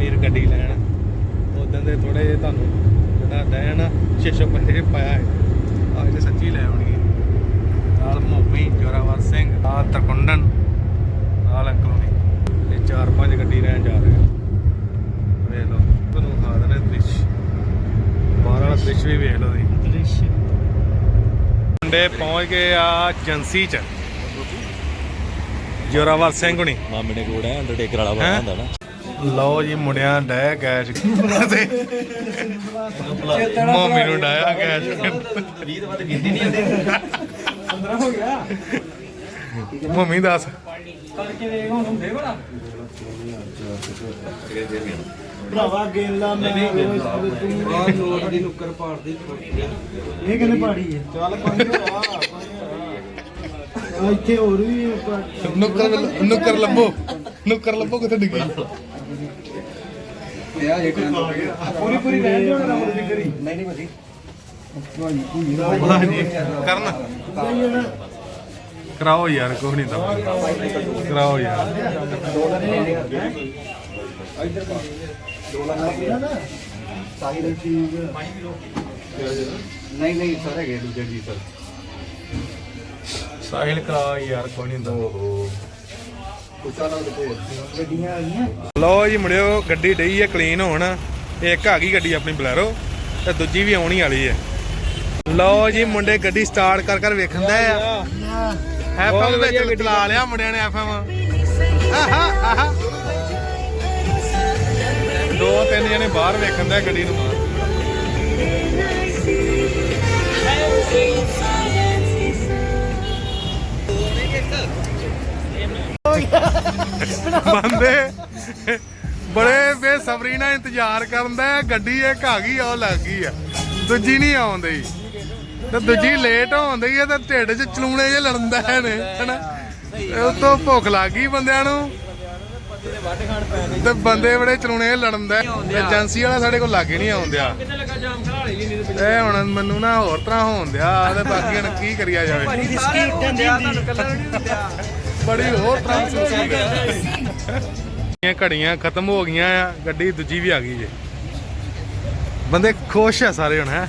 ਵੀਰ ਗੱਡੀ ਲੈਣ। ਉਦੋਂ ਦੇ ਥੋੜੇ ਜਿਹੇ ਤੁਹਾਨੂੰ ਜਿਹੜਾ ਦਇਆ ਨਾ 600 ਪੈਸੇ ਪਾਇਆ ਹੈ ਅੱਜ ਤੇ ਸੱਚੀ ਲੈ ਆਉਣਗੇ। ਨਾਲ ਮੰਮੀ ਜੋਰਾਵਰ ਸਿੰਘ ਆ ਤਰਕੁੰਡਨ ਨਾਲ ਅੰਕਲ ਨੇ ਇਹ ਚਾਰ ਪੰਜ ਗੱਡੀ ਲੈਣ ਜਾ ਰਹੇ ਆ। ਵੇਖ ਲਓ ਤੁਹਾਨੂੰ ਖਾ ਦਨੇ ਦ੍ਰਿਸ਼। ਬਾਹਰ ਵਾਲਾ ਦ੍ਰਿਸ਼ ਵੀ ਵੇਖ ਲਓ ਦ੍ਰਿਸ਼। ਮੁੰਡੇ ਪਹੁੰਚ ਗਏ ਆ ਏਜੰਸੀ ਚ। ਜੋਰਾਵਰ ਸਿੰਘ ਹੁਣੀ। ਮਾਮੇ ਨੇ ਕੋੜਾ ਅੰਡਰਟੇਕਰ ਵਾਲਾ? ਬਣਾਉਂਦਾ ਨਾ। ਲਓ ਜੀ ਮੁੰਡਿਆਂ ਡੈ ਗੈਸ। ਤੇ ਮੰਮੀ ਨੂੰ ਡਾਇਆ ਗੈਸ। 20 ਤੋਂ ਵੱਧ ਗਿਣਤੀ ਨਹੀਂ ਆਉਂਦੀ ਮੰਮੀ ਦੱਸ। ਭਰਾਵਾ ਗੇਲਾ ਮੈਂ ਆਹ ਜੋੜ ਦੀ ਨੁੱਕਰ ਪਾੜਦੀ ਇਹ ਕਿੰਨੇ ਪਾੜੀ ਹੈ? ਚੱਲ ਪੰਜ ਆ ਇੱਥੇ ਹੋਰ ਵੀ ਨੁੱਕਰ ਲੱਭੋ। ਨੁੱਕਰ ਲੱਭੋ ਕਿੱਥੇ ਡਿੱਗੀ। ਪੂਰੀ ਪੂਰੀ ਰਹਿਣ ਦਿਓ ਨਾ ਹੋਰ ਦੀ ਕਰੀ। ਨਹੀਂ ਨਹੀਂ ਭਾਜੀ। ਹਾਂਜੀ ਕਰਨ। ਕਰਾਓ ਯਾਰ ਕੋਈ ਨਹੀਂ ਤਾਂ। ਕਰਾਓ ਯਾਰ। ਸਾਹਿਲ ਚੀਜ਼ ਨਹੀਂ ਨਹੀਂ ਸਰ ਹੈਗੇ ਦੂਜੇ ਜੀ ਸਰ। ਸਾਹਿਲ ਕਰਾ ਯਾਰ ਕੋਈ ਨਹੀਂ ਤਾਂ। ਲਓ ਜੀ ਮੁੰਡਿਓ ਗੱਡੀ ਡਈ ਹੈ ਕਲੀਨ ਹੋਣ। ਇੱਕ ਆ ਗਈ ਗੱਡੀ ਆਪਣੀ ਬਲੈਰੋ ਤੇ ਦੂਜੀ ਵੀ ਆਉਣੀ ਵਾਲੀ ਹੈ। ਲਓ ਜੀ ਮੁੰਡੇ ਗੱਡੀ ਸਟਾਰਟ ਕਰ ਕਰ ਵੇਖਣ ਦਾ ਆ। ਐਫਐਮ ਵਿੱਚ ਚਲਾ ਲਿਆ ਮੁੰਡਿਆਂ ਨੇ ਐਫਐਮ ਆਹਾ ਆਹਾ। ਦੋ ਤਿੰਨ ਜਣੇ ਬਾਹਰ ਵੇਖਣ ਦਾ ਗੱਡੀ ਨੂੰ। ਬੰਦੇ ਬੜੇ ਬੇਸਬਰੀ ਨਾਲ ਇੰਤਜ਼ਾਰ ਕਰਦਾ ਹੈ। ਗੱਡੀ ਇੱਕ ਆ ਗਈ, ਉਹ ਲੱਗ ਗਈ ਆ। ਦੂਜੀ ਨਹੀਂ ਆਉਂਦੀ। ਤੇ ਦੂਜੀ ਲੇਟ ਹੋਉਂਦੀ ਹੈ ਤੇ ਢਿੱਡ 'ਚ ਚਲੂਣੇ ਜੇ ਲੜਦਾ ਹੈ ਨੇ, ਹਨਾ? ਉਹ ਤੋਂ ਭੁੱਖ ਲੱਗ ਗਈ ਬੰਦਿਆਂ ਨੂੰ। ਤੇ ਬੰਦੇ ਬੜੇ ਚਲੂਣੇ ਲੜਨਦਾ ਏਜੰਸੀ ਵਾਲਾ ਸਾਡੇ ਕੋਲ ਲਾਗੇ ਨਹੀਂ ਆਉਂਦਿਆ। ਇਹ ਹੁਣ ਮੈਨੂੰ ਨਾ ਹੋਰ ਤਰ੍ਹਾਂ ਹੋਣ ਦਿਆ ਤੇ ਬਾਕੀ ਹੁਣ ਕੀ ਕਰਿਆ ਜਾਵੇ। ਬੜੀ ਹੋਰ ਇਹ ਘੜੀਆਂ ਖਤਮ ਹੋ ਗਈਆਂ ਆ ਗੱਡੀ ਦੂਜੀ ਵੀ ਆ ਗਈ ਜੇ। ਬੰਦੇ ਖੁਸ਼ ਆ ਸਾਰੇ ਹੁਣ ਹੈ?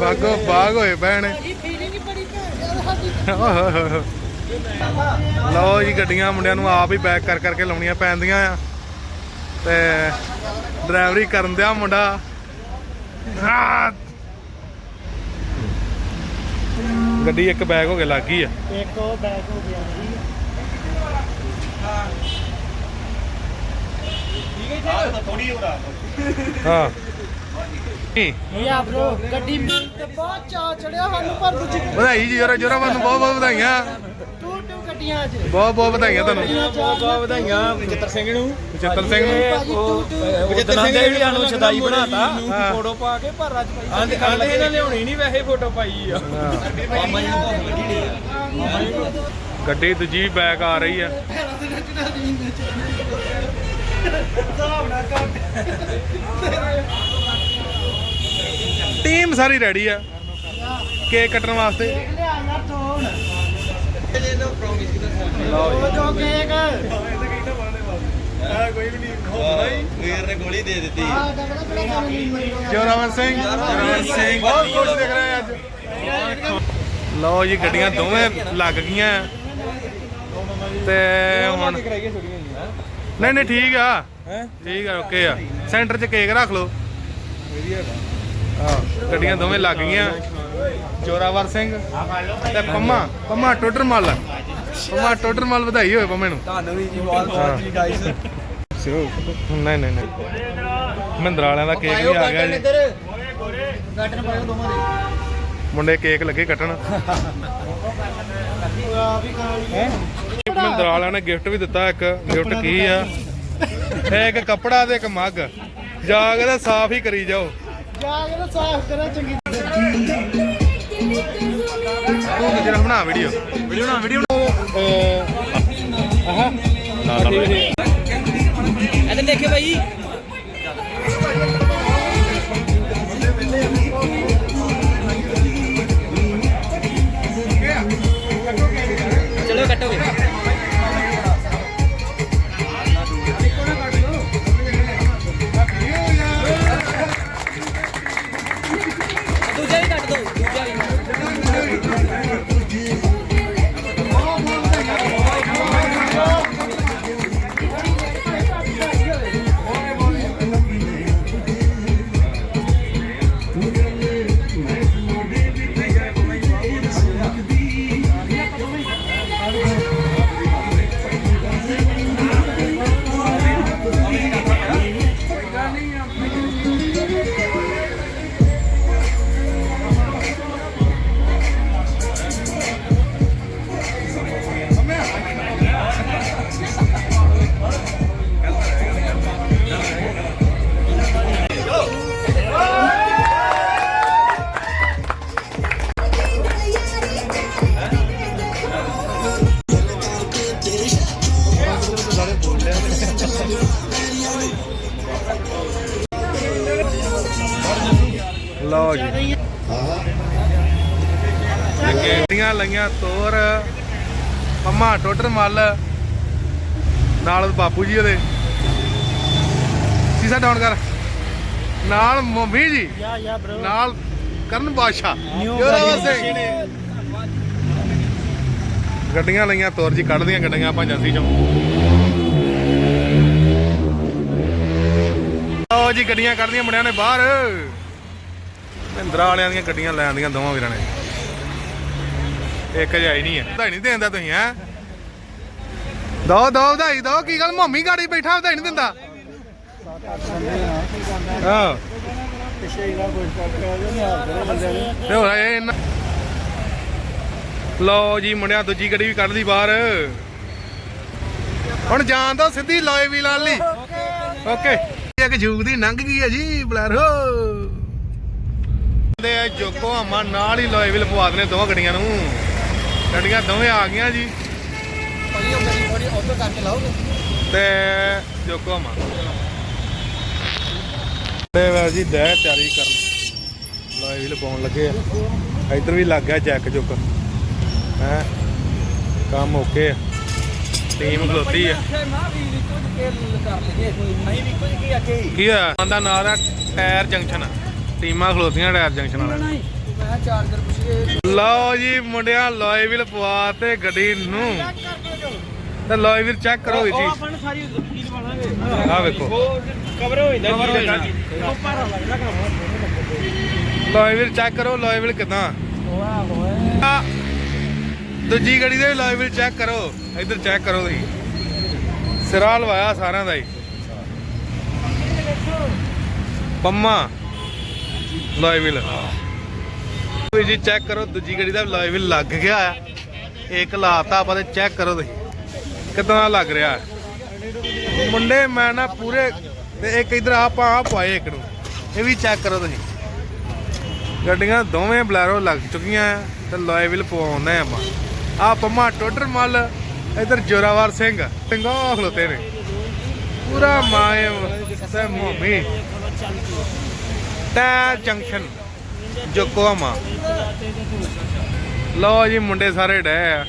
ਬਾਗੋ ਬਾਗ ਹੋਏ ਪੈਣ ਲਓ ਜੀ ਗੱਡੀਆਂ ਮੁੰਡਿਆਂ ਨੂੰ ਆਪ ਹੀ ਬੈਕ ਕਰ ਕਰਕੇ ਲਾਉਣੀਆਂ ਪੈਂਦੀਆਂ ਆ। ਤੇ ਡਰਾਈਵਰੀ ਕਰਨ ਦਿਆ ਮੁੰਡਾ ਆਹ! ਗੱਡੀ ਇੱਕ ਬੈਗ ਹੋ ਕੇ ਲੱਗ ਗਈ ਆ। ਇੱਕ ਉਹ ਬੈਕ ਹੋ ਗਿਆ ਜੀ। ਹਾਂ ਨਹੀਂ, ਯਾ ਬ్రో ਗੱਡੀ ਤੇ ਬਹੁਤ ਚਾ ਚੜਿਆ ਸਾਨੂੰ ਪਰ ਦੂਜੀ ਵਧਾਈ ਜੀ ਜਰਾ ਜਰਾ ਮੈਨੂੰ ਬਹੁਤ ਬਹੁਤ ਵਧਾਈਆਂ। ਗੱਡੀਆਂ 'ਚ ਬਹੁਤ ਬਹੁਤ ਵਧਾਈਆਂ ਤੁਹਾਨੂੰ। ਬਹੁਤ ਬਹੁਤ ਵਧਾਈਆਂ ਚਿੱਤਰ ਸਿੰਘ ਨੂੰ। ਚਿੱਤਰ ਸਿੰਘ ਨੂੰ। ਭਾਜੀ ਟੂ ਟੂ ਚਿੱਤਰ ਸਿੰਘ ਨੇ ਵੀ ਸਾਨੂੰ ਛਦਾਈ ਬਣਾਤਾ। ਫੋਟੋ ਪਾ ਕੇ ਪਰ ਅੱਜ ਭਾਈ। ਆਂਦੇ ਆਂਦੇ ਇਹਨਾਂ ਲਿਆਉਣੀ ਨਹੀਂ ਵੈਸੇ ਫੋਟੋ ਪਾਈ ਆ। ਗੱਡੀ ਦੂਜੀ ਬੈਕ ਆ ਰਹੀ ਆ। ਟੀਮ ਸਾਰੀ ਰੈਡੀ ਆ ਕੇਕ ਕੱਟਣ ਵਾਸਤੇ। ਉਹ ਜੋ ਕੇਕ ਵੀਰ ਨੇ ਗੋਲੀ ਦੇ ਦਿੱਤੀ। ਆ ਡਬਲ ਕਿਹੜਾ ਕੰਮ ਨਹੀਂ ਮਰੀ ਜੋਰਾਵਰ ਸਿੰਘ। ਜੋਰਾਵਰ ਸਿੰਘ। ਬਹੁਤ ਖੁਸ਼ ਦਿਖ ਰਹੇ ਅੱਜ। ਲਓ ਜੀ ਗੱਡੀਆਂ ਦੋਵੇਂ ਲੱਗ ਗਈਆਂ। ਤੇ ਹੁਣ ਨਹੀਂ ਨਹੀਂ ਠੀਕ ਆ। ਠੀਕ ਆ ਓਕੇ ਆ। ਸੈਂਟਰ 'ਚ ਕੇਕ ਰੱਖ ਲਓ। ਗੱਡੀਆਂ ਦੋਵੇਂ ਲੱਗ ਗਈਆਂ। ਜੋਰਾਵਰ ਸਿੰਘ ਤੇ ਪੰਮਾ। ਪੰਮਾ ਟੋਡਰਮਲ। ਪੰਮਾ ਟੋਡਰਮਲ ਵਧਾਈ ਹੋਵੇ ਪੰਮੇ ਨੂੰ। ਤੁਹਾਨੂੰ ਵੀ ਜੀ ਬਹੁਤ ਬਹੁਤ ਜੀ ਗਾਇਸ ਨਹੀਂ ਨਹੀਂ ਨਹੀਂ। ਮਹਿੰਦਰਾ ਵਾਲਿਆਂ ਦਾ ਕੇਕ ਵੀ ਆ ਗਿਆ ਜੀ। ਗਾਟਨ ਪਾਇਓ ਦੋਵਾਂ ਦੇ। ਮੁੰਡੇ ਕੇਕ ਲੱਗੇ ਕੱਟਣ। ਮਹਿੰਦਰਾ ਵਾਲਿਆਂ ਨੇ ਗਿਫਟ ਵੀ ਦਿੱਤਾ ਇੱਕ ਗਿਫਟ ਕੀ ਆ? ਇਹ ਇੱਕ ਕੱਪੜਾ ਤੇ ਇੱਕ ਮੱਗ। ਜਾ ਕੇ ਤੇ ਸਾਫ਼ ਹੀ ਕਰੀ ਜਾਓ। ਜਾ ਕੇ ਨਾ ਸਾਫ਼ ਕਰਾਂ ਚੰਗੀ ਤੂੰ ਜਿਹੜਾ ਬਣਾ ਵੀਡੀਓ ਵੀਡੀਓ ਬਣਾ ਵੀਡੀਓ ਆਹ ਇਹਦੇ ਦੇਖੇ ਭਾਈ ਲਈਆਂ ਤੋਰ ਪੰਮਾ ਟੋਟਰ ਮੱਲ ਨਾਲ ਬਾਪੂ ਜੀ ਉਹਦੇ। ਸੀਸਾ ਡਾਊਨ ਕਰ। ਨਾਲ ਮੰਮੀ ਜੀ। ਯਾ ਯਾ ਬ్రో ਨਾਲ ਕਰਨ ਜੋਰਾਵਰ ਸਿੰਘ। ਗੱਡੀਆਂ ਲਈਆਂ ਤੋਰ ਜੀ ਕੱਢਦੀਆਂ ਗੱਡੀਆਂ ਆਪਾਂ ਏਜੰਸੀ ਚੋਂ। ਲਓ ਜੀ ਗੱਡੀਆਂ ਕੱਢਦੀਆਂ ਮੁੰਡਿਆਂ ਨੇ ਬਾਹਰ। ਮਹਿੰਦਰਾ ਵਾਲਿਆਂ ਦੀਆਂ ਗੱਡੀਆਂ ਲੈਣ ਦੀਆਂ ਦੋਵਾਂ ਵੀਰਾਂ ਨੇ। ਇੱਕ ਜਾਈ ਨਹੀਂ ਹੈ। ਵਧਾਈ ਨਹੀਂ ਦੇਂਦਾ ਤੁਸੀਂ, ਹੈ? ਦੋ ਦੋ ਵਧਾਈ, ਦੋ, ਕੀ ਗੱਲ, ਮੰਮੀ ਗਾੜੀ ਬੈਠਾ, ਵਧਾਈ ਨਹੀਂ ਦਿੰਦਾ। ਹਾਂ ਤੇ ਹੋਰ ਇਹ ਇਹਨਾਂ- ਲਓ ਜੀ ਮੁੰਡਿਆ, ਦੂਜੀ ਗੱਡੀ ਵੀ ਕੱਢ ਲਈ ਬਾਹਰ। ਹੁਣ ਜਾਣ ਦੋ ਸਿੱਧੀ ਲੋਏ ਵੀ ਲਾ ਲਈ। ਓਕੇ। ਇੱਕ ਜੂਗ ਦੀ ਲੰਘ ਗਈ ਹੈ ਜੀ, ਬਲੈਰੋ। ਦੇ ਆ ਹਮਾ ਨਾਲ ਹੀ ਲੋਏ ਵੀ ਲਪਵਾ ਦਨੇ ਦੋਵਾਂ ਗੱਡੀਆਂ ਨੂੰ। ਗੱਡੀਆਂ ਦੋਵੇਂ ਆ ਗਈਆਂ ਜੀ। ਭਾਈ ਉਹ ਗੱਡੀ ਥੋੜੀ ਆਟੋ ਕਰਕੇ ਲਾਓਗੇ? ਤੇ ਜੋਕੋ ਹਮਾ ਤੇ ਵਾ ਜੀ ਦਹਿ ਤਿਆਰੀ ਕਰਨ ਲੋਏ ਵੀ ਲਪਾਉਣ ਲੱਗੇ ਆ। ਇੱਧਰ ਵੀ ਲੱਗ ਗਿਆ ਜੈਕ ਜੁਕ। ਹੈ ਕੰਮ ਓਕੇ ਆ। ਟੀਮ ਖਲੋਤੀ ਆ। ਕੀ ਆ ਦਾ ਨਾਂ ਦਾ ਟਾਇਰ ਜੰਕਸ਼ਨ ਟੀਮਾਂ ਖਲੋਤੀਆਂ ਟਾਇਰ ਜੰਕਸ਼ਨ ਵਾਲਿਆਂ ਨੇ। ਮੈਂ ਚਾਰਜਰ ਲਓ ਜੀ ਮੁੰਡਿਆਂ ਲੋਏ ਵੀ ਲਪਵਾ ਤੇ ਗੱਡੀ ਨੂੰ। ਤੇ ਲੋਏ ਵੀਰ ਚੈੱਕ ਕਰੋ ਜੀ। ਆਪਾਂ ਸਾਰੀ ਫੀਲ ਬਣਾਵਾਂਗੇ ਆਹ ਵੇਖੋ। ਕਵਰ ਹੋ ਜਾਂਦਾ Cover ਹੋ ਜਾਂਦਾ। ਉਹ ਭਾਰਾ ਲੱਗਦਾ ਕੰਮ। ਲੋਏ ਵੀਰ ਚੈੱਕ ਕਰੋ ਲੋਏ ਵੀਰ ਕਿਦਾਂ? ਆ, ਦੂਜੀ ਗੱਡੀ ਦੇ ਲੋਏ ਵੀਰ ਚੈੱਕ ਕਰੋ। ਇੱਧਰ ਚੈੱਕ ਕਰੋ ਤੁਸੀਂ। ਸਿਰਾ ਲਵਾਇਆ ਸਾਰਿਆਂ ਦਾ ਹੀ। ਪੰਮਾ। ਲੋਏ ਵੀਲ ਵੀ ਚੈੱਕ ਕਰੋ, ਦੂਜੀ ਗੱਡੀ ਦਾ ਲੋਏ ਲੱਗ ਗਿਆ ਆ। ਇੱਕ ਲਾਤਾ, ਆਪਾਂ ਤੇ ਚੈੱਕ ਕਰੋ ਤੁਸੀਂ। ਕਿਦਾਂ ਲੱਗ ਰਿਹਾ? ਮੁੰਡੇ ਮੈਂ ਨਾ ਪੂਰੇ ਤੇ ਇੱਕ ਇਧਰ ਆਪਾਂ ਆ ਪਾਏ ਇੱਕ ਨੂੰ। ਇਹ ਵੀ ਚੈੱਕ ਕਰੋ ਤੁਸੀਂ। ਗੱਡੀਆਂ ਦੋਵੇਂ ਬਲੈਰੋ ਲੱਗ ਚੁੱਕੀਆਂ ਤੇ ਲੋਏ ਪਵਾਉਂਦੇ ਆਪਾਂ। ਆ ਪੰਮਾ ਟੋਡਰ ਮੱਲ, ਇਧਰ ਜੋਰਾਵਰ ਸਿੰਘ। ਸਿੰਘੋ ਖਲੋਤੇ ਨੇ। ਪੂਰਾ ਮਾਏ ਤੇ ਮੋਮੀ ਟਾ ਜੰਕਸ਼ਨ। ਜੋਕੋਮਾ ਲਓ ਜੀ, ਮੁੰਡੇ ਸਾਰੇ ਡੈ ਆ।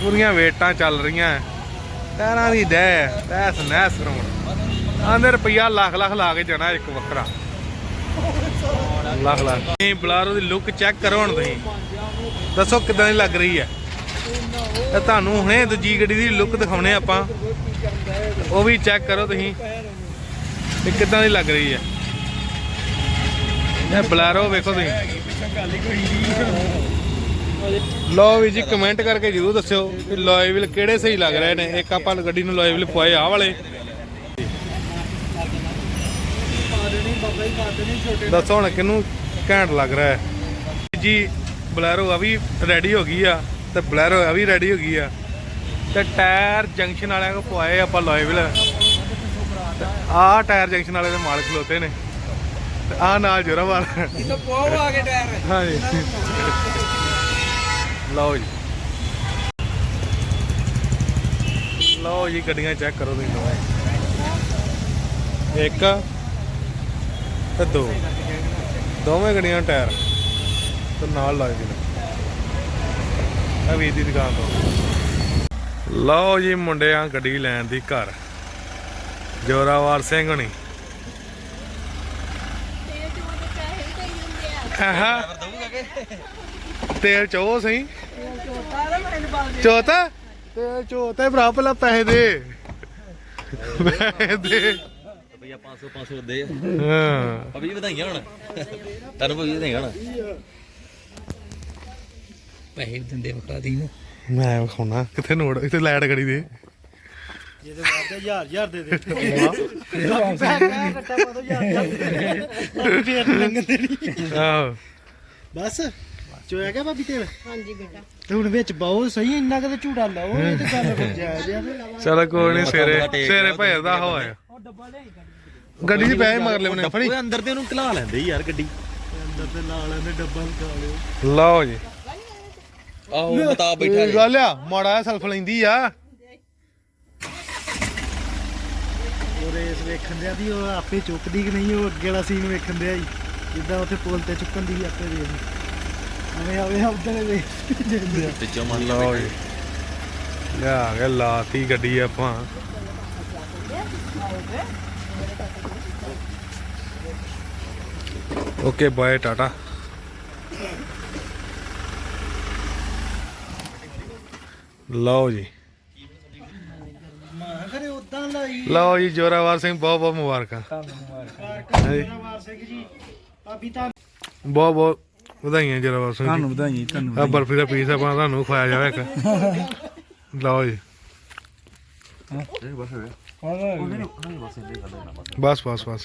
ਪੂਰੀਆਂ ਵੇਟਾਂ ਚੱਲ ਰਹੀਆਂ ਟਾਇਰਾਂ ਦੀ ਡੈ ਤੈਸ ਨੈਸ ਕਰਾਉਣ ਆਂਦੇ ਰੁਪਈਆ ਲੱਖ ਲੱਖ ਲਾ ਕੇ ਜਾਣਾ ਇੱਕ ਵੱਖਰਾ। ਲੱਖ ਲੱਖ। ਨਹੀਂ ਬਲਾਰੋ ਦੀ ਲੁੱਕ ਚੈੱਕ ਕਰੋ ਹੁਣ ਤੁਸੀਂ। ਦੱਸੋ ਕਿਦਾਂ ਦੀ ਲੱਗ ਰਹੀ ਹੈ ਤੇ ਤੁਹਾਨੂੰ ਹੁਣੇ ਦੂਜੀ ਗੱਡੀ ਦੀ ਲੁੱਕ ਦਿਖਾਉਣੇ ਆਪਾਂ। ਉਹ ਵੀ ਚੈੱਕ ਕਰੋ ਤੁਸੀਂ। ਇਹ ਕਿਦਾਂ ਦੀ ਲੱਗ ਰਹੀ ਹੈ ਇਹ ਬਲਾਰੋ, ਵੇਖੋ ਤੁਸੀਂ। ਲੋ ਵੀ ਜੀ ਕਮੈਂਟ ਕਰਕੇ ਜਰੂਰ ਦੱਸਿਓ ਕਿ ਲੋਇਵਿਲ ਕਿਹੜੇ ਸਹੀ ਲੱਗ ਰਹੇ ਨੇ। ਇੱਕ ਆਪਾਂ ਗੱਡੀ ਨੂੰ ਲੋਇਵਿਲ ਪਵਾਏ ਆ ਵਾਲੇ। ਦੱਸੋ ਹੁਣ ਕਿਹਨੂੰ ਘੈਂਟ ਲੱਗ ਰਿਹਾ ਹੈ। ਜੀ, ਬਲੈਰੋ ਆ ਵੀ ਰੈਡੀ ਹੋ ਗਈ ਆ ਤੇ ਬਲੈਰੋ ਆ ਵੀ ਰੈਡੀ ਹੋ ਗਈ ਆ। ਤੇ ਟਾਇਰ ਜੰਕਸ਼ਨ ਵਾਲਿਆਂ ਕੋ ਪਵਾਏ ਆਪਾਂ ਲੋਇਵਿਲ ਆ ਟਾਇਰ ਜੰਕਸ਼ਨ ਵਾਲੇ ਦੇ ਮਾਲਕ ਖਲੋਤੇ ਨੇ। ਆ ਨਾਲ ਆ ਕੇ ਟਾਇਰ। ਹਾਂਜੀ। ਲਓ ਜੀ। ਲਓ ਜੀ ਗੱਡੀਆਂ ਚੈੱਕ ਕਰੋ ਤੁਸੀਂ ਦੋਵੇਂ। ਇੱਕ ਤੇ ਦੋ। ਦੋਵੇਂ ਗੱਡੀਆਂ ਟਾਇਰ। ਤੇ ਨਾਲ ਲੱਗ ਗਏ ਆ ਵੀ ਦੀ ਦੁਕਾਨ ਤੋਂ। ਲਓ ਜੀ ਮੁੰਡਿਆਂ ਗੱਡੀ ਲੈਣ ਦੀ ਘਰ। ਜੋਰਾਵਰ ਸਿੰਘ ਹੋਣੀ। ਆਹਾ। ਤੇਲ ਚੋ ਸਹੀ। ਚੋਤਾ? ਤੇਲ ਚੋਤਾ ਭਰਾ ਪਹਿਲਾਂ ਪੈਸੇ ਦੇ। ਪੈਸੇ ਦੇ। ਰੁਪਈਆ 500 500 ਦੇ ਹਾਂ ਜੀ ਵਧਾਈਆਂ ਹੁਣ। ਤੁਹਾਨੂੰ ਭਾਬੀ ਵਧਾਈਆਂ ਹੁਣ। ਪੈਸੇ ਦਿੰਦੇ ਵਕਾ ਦੀ ਨੂੰ। ਮੈਂ ਵਿਖਾਉਣਾ। ਕਿੱਥੇ ਨੋਟ ਇੱਥੇ ਲਾਈਟ ਗੜੀ ਦੇ। ਜਿਹਦੇ ਵਾਸਤੇ ਹਜ਼ਾਰ ਹਜ਼ਾਰ ਦੇ ਦੇ। ਮੈਂ ਕਹਿ ਰੱਟਾ ਪਾ ਦੋ ਹਜ਼ਾਰ ਹਜ਼ਾਰ ਫੇਰ ਲੰਗਦੇ ਨਹੀਂ ਆਹੋ। ਬਸ ਚੋਇਆ ਗਿਆ ਭਾਬੀ ਤੇਲ ਹਾਂਜੀ ਬੇਟਾ। ਤੇ ਹੁਣ ਵਿੱਚ ਬਾਓ ਸਹੀ ਇੰਨਾ ਕਦੇ ਝੂੜਾ ਲਾਓ ਇਹ ਤੇ ਗੱਲ ਹੋ ਜਾਇਜ਼ ਆ ਚਲ ਕੋਈ ਨਹੀਂ ਸਵੇਰੇ ਸਵੇਰੇ ਭੇਜ ਦਾ ਹੋਇਆ ਗੱਡੀ ਦੇ ਪੈਸੇ ਮਗਰ ਲੈਣੇ ਫੜੀ। ਓਏ ਅੰਦਰ ਤੇ ਉਹਨੂੰ ਘਲਾ ਲੈਂਦੇ ਯਾਰ ਗੱਡੀ। ਅੰਦਰ ਤੇ ਲਾ ਲੈਂਦੇ ਡੱਬਾ ਲਗਾ ਲਿਓ ਲਓ ਜੀ। ਆਹੋ ਬਤਾ ਬੈਠਾ ਗੱਲ ਆ ਮਾੜਾ ਸਲਫ ਲੈਂਦੀ ਆ। ਰੇਸ ਵੇਖਣ ਦੀ ਉਹ ਆਪੇ ਚੁੱਕਦੀ ਕਿ ਨਹੀਂ ਉਹ ਅੱਗੇ ਵਾਲਾ ਸੀਨ ਵੇਖਣ ਦਿਆ ਜੀ ਜਿੱਦਾਂ ਉੱਥੇ ਪੁਲ ਤੇ ਚੁੱਕਣ ਦੀ ਆਪੇ ਰੇਸ ਅਵੇ ਅਵੇ ਉਧਰ ਦੇ ਵਿੱਚੋਂ ਮੰਨ ਲਓ ਜੀ। ਲਿਆ ਕੇ ਲਾਤੀ ਗੱਡੀ ਆਪਾਂ। Okay bye tata. ਲਓ ਜੀ। ਉਦਾਂ ਲਾਈ ਲਓ ਜੀ ਜੋਰਾਵਰ ਸਿੰਘ ਬਹੁਤ ਬਹੁਤ ਮੁਬਾਰਕਾਂ। ਹਾਂਜੀ। ਵਾਰ ਸਿੰਘ ਜੀ ਭਾਬੀ ਤਾਂ ਬਹੁਤ ਬਹੁਤ ਵਧਾਈਆਂ ਜੋਰਾਵਰ ਸਿੰਘ ਜੀ। ਤੁਹਾਨੂੰ ਵਧਾਈ ਤੁਹਾਨੂੰ ਆ ਬਰਫੀ ਦਾ ਪੀਸ ਆਪਾਂ ਤੁਹਾਨੂੰ ਖਵਾਇਆ ਜਾਵੇ ਇੱਕ। ਲਓ ਜੀ। ਬਸ ਬਸ ਬਸ।